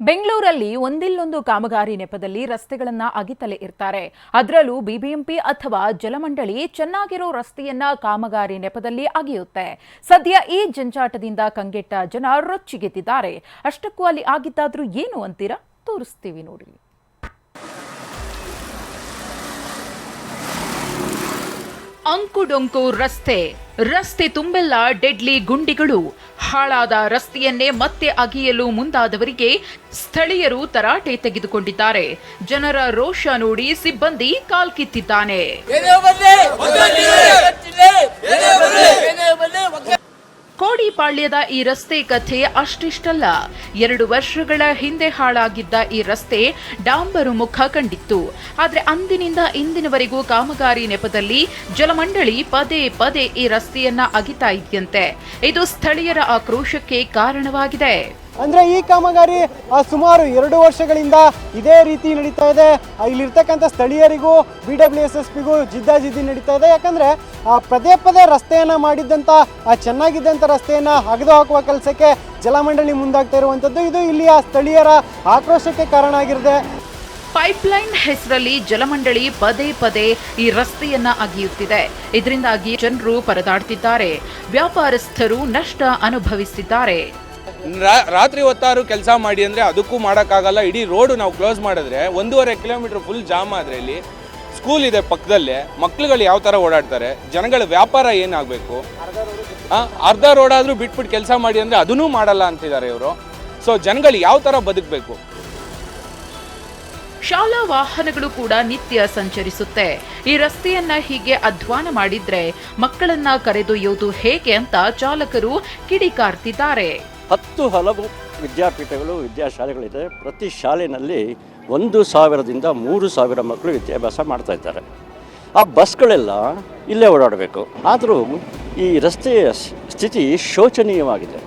ಬೆಂಗಳೂರಲ್ಲಿ ಒಂದಿಲ್ಲೊಂದು ಕಾಮಗಾರಿ ನೆಪದಲ್ಲಿ ರಸ್ತೆಗಳನ್ನ ಅಗಿತಲೇ ಇರ್ತಾರೆ. ಅದರಲ್ಲೂ ಬಿಬಿಎಂಪಿ ಅಥವಾ ಜಲಮಂಡಳಿ ಚೆನ್ನಾಗಿರೋ ರಸ್ತೆಯನ್ನ ಕಾಮಗಾರಿ ನೆಪದಲ್ಲಿ ಅಗಿಯುತ್ತೆ. ಸದ್ಯ ಈ ಜಂಜಾಟದಿಂದ ಕಂಗೆಟ್ಟ ಜನ ರೊಚ್ಚಿಗೆದ್ದಿದ್ದಾರೆ. ಅಷ್ಟಕ್ಕೂ ಅಲ್ಲಿ ಆಗಿದ್ದಾದ್ರೂ ಏನು ಅಂತೀರಾ? ತೋರಿಸ್ತೀವಿ ನೋಡಿ. ಅಂಕುಡೊಂಕು ರಸ್ತೆ. ರಸ್ತೆ ತುಂಬೆಲ್ಲ ಡೆಡ್ಲಿ ಗುಂಡಿಗಳು. ಹಾಳಾದ ರಸ್ತೆಯನ್ನೇ ಮತ್ತೆ ಅಗಿಯಲು ಮುಂದಾದವರಿಗೆ ಸ್ಥಳೀಯರು ತರಾಟೆ ತೆಗೆದುಕೊಂಡಿದ್ದಾರೆ. ಜನರ ರೋಷ ನೋಡಿ ಸಿಬ್ಬಂದಿ ಕಾಲ್ಕಿತ್ತಿದ್ದಾನೆ. ಕೋಡಿಪಾಳ್ಯದ ಈ ರಸ್ತೆ ಕಥೆ ಅಷ್ಟಿಷ್ಟಲ್ಲ. ಎರಡು ವರ್ಷಗಳ ಹಿಂದೆ ಹಾಳಾಗಿದ್ದ ಈ ರಸ್ತೆ ಡಾಂಬರು ಮುಖ ಕಂಡಿತ್ತು. ಆದರೆ ಅಂದಿನಿಂದ ಇಂದಿನವರೆಗೂ ಕಾಮಗಾರಿ ನೆಪದಲ್ಲಿ ಜಲಮಂಡಳಿ ಪದೇ ಪದೇ ಈ ರಸ್ತೆಯನ್ನ ಅಗಿತಾ ಇದೆಯಂತೆ. ಇದು ಸ್ಥಳೀಯರ ಆಕ್ರೋಶಕ್ಕೆ ಕಾರಣವಾಗಿದೆ. ಅಂದ್ರೆ ಈ ಕಾಮಗಾರಿ ಆ, ಸುಮಾರು ಎರಡು ವರ್ಷಗಳಿಂದ ಇದೇ ರೀತಿ ನಡೀತಾ ಇದೆ. ಆ, ಇಲ್ಲಿರ್ತಕ್ಕಂಥ ಸ್ಥಳೀಯರಿಗೂ ಬಿ ಡಬ್ಲ್ಯೂ ಎಸ್ ಎಸ್ ಪಿಗೂ ಜಿದ್ದಾಜಿದ್ದಿ ನಡೀತಾ ಇದೆ. ಯಾಕಂದ್ರೆ ಆ, ಪದೇ ಪದೇ ರಸ್ತೆಯನ್ನ ಮಾಡಿದ್ದಂಥ ಆ ಚೆನ್ನಾಗಿದ್ದಂಥ ರಸ್ತೆಯನ್ನ ಅಗೆದು ಹಾಕುವ ಕೆಲಸಕ್ಕೆ ಜಲಮಂಡಳಿ ಮುಂದಾಗ್ತಾ ಇರುವಂಥದ್ದು. ಇದು ಇಲ್ಲಿಯ ಸ್ಥಳೀಯರ ಆಕ್ರೋಶಕ್ಕೆ ಕಾರಣ ಆಗಿರುತ್ತೆ ಪೈಪ್ಲೈನ್ ಹೆಸರಲ್ಲಿ ಜಲಮಂಡಳಿ ಪದೇ ಪದೇ ಈ ರಸ್ತೆಯನ್ನ ಅಗಿಯುತ್ತಿದೆ. ಇದರಿಂದಾಗಿ ಜನರು ಪರದಾಡ್ತಿದ್ದಾರೆ. ವ್ಯಾಪಾರಸ್ಥರು ನಷ್ಟ ಅನುಭವಿಸುತ್ತಿದ್ದಾರೆ ರಾ- ರಾತ್ರಿ ಹೊತ್ತಾರು ಕೆಲಸ ಮಾಡಿ ಅಂದರೆ ಅದಕ್ಕೂ ಮಾಡೋಕ್ಕಾಗಲ್ಲ. ಇಡೀ ರೋಡು ನಾವು ಕ್ಲೋಸ್ ಮಾಡಿದ್ರೆ ಒಂದೂವರೆ ಕಿಲೋಮೀಟ್ರ್ ಫುಲ್ ಜಾಮ್ ಆದರೆ ಇಲ್ಲಿ ಸ್ಕೂಲ್ ಇದೆ ಪಕ್ಕದಲ್ಲೇ. ಮಕ್ಳುಗಳು ಯಾವ ಥರ ಓಡಾಡ್ತಾರೆ? ಜನಗಳ ವ್ಯಾಪಾರ ಏನಾಗಬೇಕು? ಅರ್ಧ ರೋಡ್ ಆದರೂ ಬಿಟ್ಬಿಟ್ಟು ಕೆಲಸ ಮಾಡಿ ಅಂದರೆ ಅದನ್ನೂ ಮಾಡಲ್ಲ ಅಂತಿದ್ದಾರೆ ಇವರು. ಸೊ ಜನಗಳು ಯಾವ ಥರ ಬದುಕಬೇಕು? ಶಾಲಾ ವಾಹನಗಳು ಕೂಡ ನಿತ್ಯ ಸಂಚರಿಸುತ್ತೆ. ಈ ರಸ್ತೆಯನ್ನ ಹೀಗೆ ಅಧ್ವಾನ ಮಾಡಿದ್ರೆ ಮಕ್ಕಳನ್ನ ಕರೆದೊಯ್ಯೋದು ಹೇಗೆ ಅಂತ ಚಾಲಕರು ಕಿಡಿಕಾರ್ತಿದ್ದಾರೆ. ಹತ್ತು ಹಲವು ವಿದ್ಯಾಪೀಠಗಳು, ವಿದ್ಯಾಶಾಲೆಗಳಿದೆ. ಪ್ರತಿ ಶಾಲೆಯಲ್ಲಿ ಒಂದು ಸಾವಿರದಿಂದ ಮೂರು ಸಾವಿರ ಮಕ್ಕಳು ವಿದ್ಯಾಭ್ಯಾಸ ಮಾಡ್ತಾ ಇದ್ದಾರೆ. ಆ ಬಸ್ಗಳೆಲ್ಲ ಇಲ್ಲೇ ಓಡಾಡಬೇಕು. ಆದರೂ ಈ ರಸ್ತೆಯ ಸ್ಥಿತಿ ಶೋಚನೀಯವಾಗಿದೆ.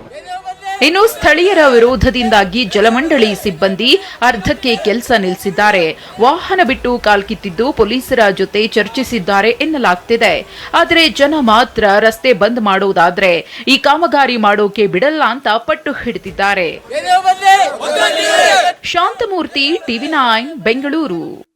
ಇನ್ನು ಸ್ಥಳೀಯರ ವಿರೋಧದಿಂದಾಗಿ ಜಲಮಂಡಳಿ ಸಿಬ್ಬಂದಿ ಅರ್ಧಕ್ಕೆ ಕೆಲಸ ನಿಲ್ಲಿಸಿದ್ದಾರೆ. ವಾಹನ ಬಿಟ್ಟು ಕಾಲ್ಕಿತ್ತಿದ್ದು ಪೊಲೀಸರ ಜೊತೆ ಚರ್ಚಿಸಿದ್ದಾರೆ ಎನ್ನಲಾಗ್ತಿದೆ. ಆದರೆ ಜನ ಮಾತ್ರ ರಸ್ತೆ ಬಂದ್ ಮಾಡೋದಾದ್ರೆ ಈ ಕಾಮಗಾರಿ ಮಾಡೋಕೆ ಬಿಡಲ್ಲ ಅಂತ ಪಟ್ಟು ಹಿಡಿದಿದ್ದಾರೆ. Shantamurthy TV nine Bengaluru.